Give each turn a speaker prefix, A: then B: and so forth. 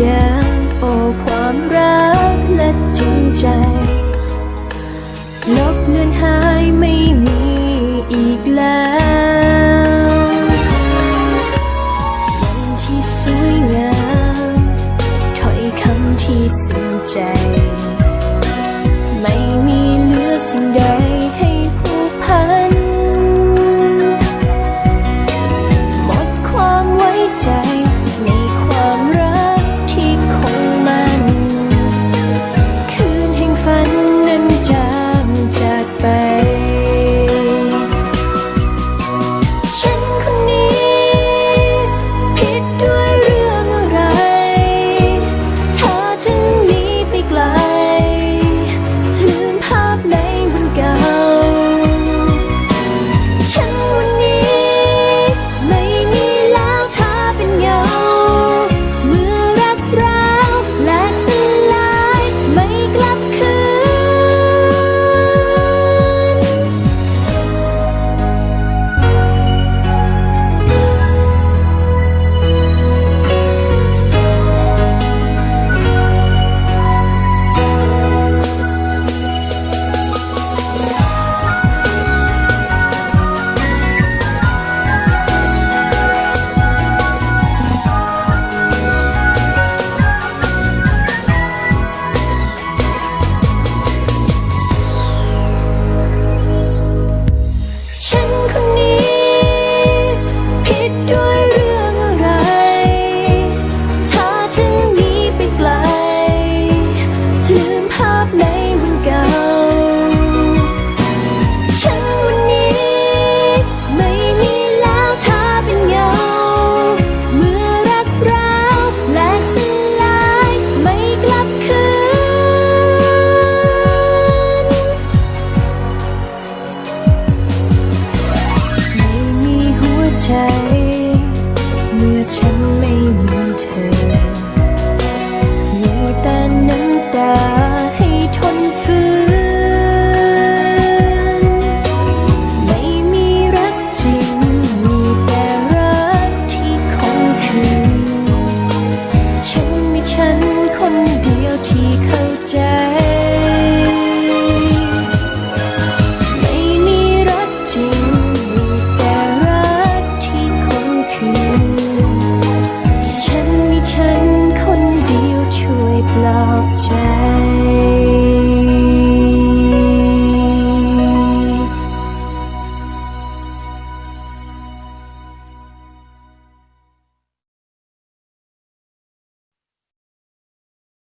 A: ยามโอ้ความรักและจริงใจลบเลือนหายไม่มีอีกแล้ววันที่สวยงามถอยคำที่สุใจ ไม่มีเหลือสิ่งใด